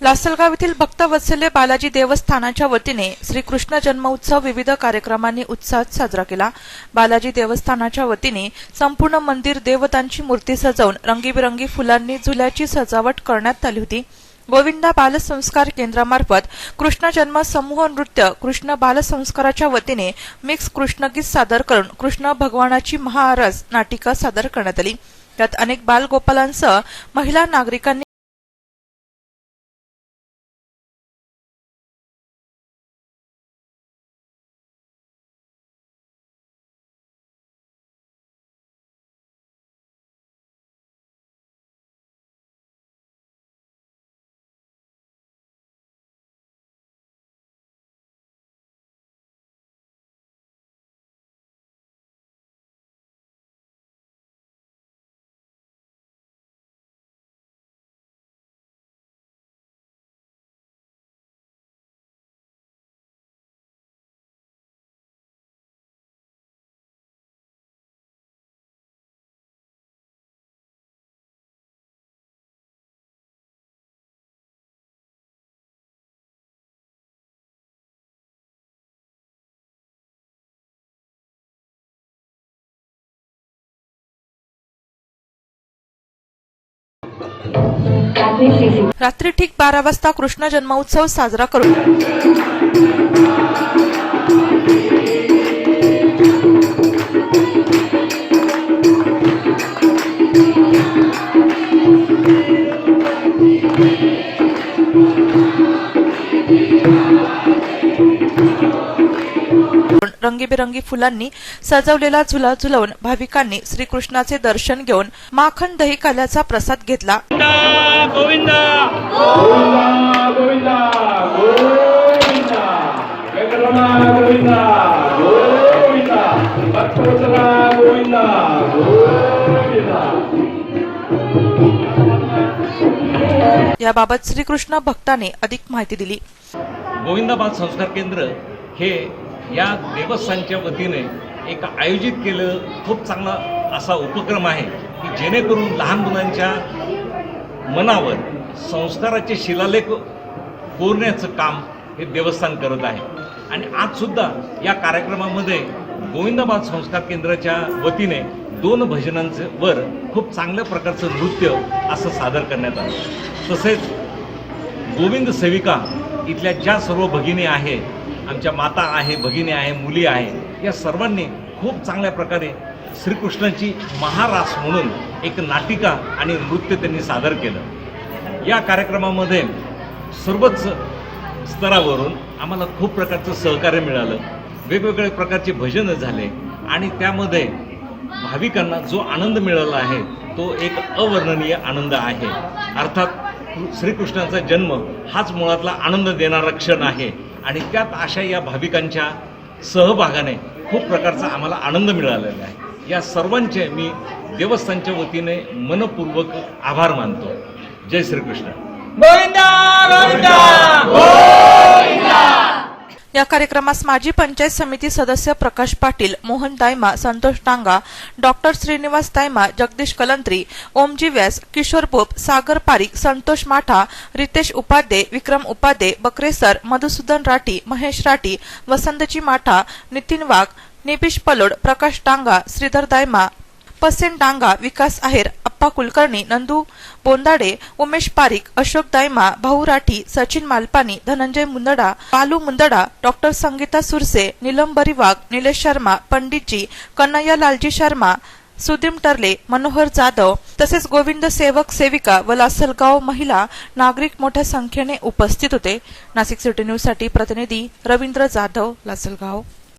लासलगाव येथील भक्त वत्सल्य बालाजी देवस्थानाच्या वतीने श्रीकृष्ण जन्मोत्सव विविध कार्यक्रमांनी उत्साहात साजरा केला. बालाजी देवस्थानाच्या वतीने संपूर्ण मंदिर देवतांची मूर्ती सजवून रंगीबिरंगी फुलांनी झुल्याची सजावट करण्यात आली होती. गोविंदा बालसंस्कार केंद्रामार्फत कृष्ण जन्म समूह नृत्य कृष्ण बालसंस्काराच्या वतीने मिक्स कृष्णगीत सादर करून कृष्ण भगवानाची महाआरस नाटिका सादर करण्यात आली. त्यात अनेक बालगोपालांसह महिला नागरिकांनी रात्री ठीक बारा वाजता कृष्ण जन्मोत्सव साजरा करून रंगीबेरंगी फुलांनी सजवलेला झुला झुलवून भाविकांनी श्रीकृष्णाचे दर्शन घेऊन माखन दही काल्याचा प्रसाद घेतला. गोविंदा गोविंदा. गोविंदा गोविंदा. वेंकटरमण गोविंदा गोविंदा. भक्तवत्सला गोविंदा गोविंदा. याबाबत श्रीकृष्ण भक्ताने अधिक माहिती दिली. गोविंदाबाद संस्कार केंद्र हे या देवस्थानच्या वतीने एक आयोजित केलं. खूप चांगला असा उपक्रम आहे की जेणेकरून लहान मुलांच्या मनावर संस्काराचे शिलालेख कोरण्याचं काम हे देवस्थान करत आहे. आणि आजसुद्धा या कार्यक्रमामध्ये गोविंदाबाद संस्कार केंद्राच्या वतीने दोन भजनांचं वर खूप चांगल्या प्रकारचं नृत्य असं सादर करण्यात आलं. तसेच गोविंद सेविका इथल्या ज्या सर्व भगिनी आहे आमच्या माता आहे भगिनी आहे मुली आहे या सर्वांनी खूप चांगल्या प्रकारे श्रीकृष्णाची महारास म्हणून एक नाटिका आणि नृत्य त्यांनी सादर केलं. या कार्यक्रमामध्ये सर्वच स्तरावरून आम्हाला खूप प्रकारचं सहकार्य मिळालं. वेगवेगळ्या प्रकारचे भजनं झाले आणि त्यामध्ये भाविकांना जो आनंद मिळाला आहे तो एक अवर्णनीय आनंद आहे. अर्थात श्रीकृष्णाचा जन्म हाच मुळातला आनंद देणारा क्षण आहे. आणि त्यात अशा या भाविकांच्या सहभागाने खूप प्रकारचा आम्हाला आनंद मिळालेला आहे. या सर्वांचे मी देवस्थानच्या वतीने मनपूर्वक आभार मानतो. जय श्रीकृष्ण. गोविंदा या कार्यक्रमास माजी पंचायत समिती सदस्य प्रकाश पाटील मोहन दायमा संतोष डांगा डॉक्टर श्रीनिवास दायमा जगदीश कलंत्री ओमजी व्यास किशोर पोप सागर पारिक संतोष माठा रितेश उपाध्ये विक्रम उपाध्ये बकरेसर मधुसूदन राठी महेश राठी वसंतजी माठा नितीन वाघ निपिश पलोड प्रकाश डांगा श्रीधर दायमा पसेन डांगा विकास आहेर अप्पा कुलकर्णी नंदू बोंदाडे उमेश पारिक अशोक दायमा भाऊ राठी सचिन मालपानी धनंजय मुंदडा बालू मुंदडा डॉक्टर संगीता सुरसे निलम वाघ निलेश शर्मा पंडितजी कन्हैया लालजी शर्मा सुदीम टर्ले मनोहर जाधव तसेच गोविंद सेवक सेविका व लासलगाव महिला नागरिक मोठ्या संख्येने उपस्थित होते. नाशिक सिटी न्यूजसाठी प्रतिनिधी रवींद्र जाधव लासलगाव.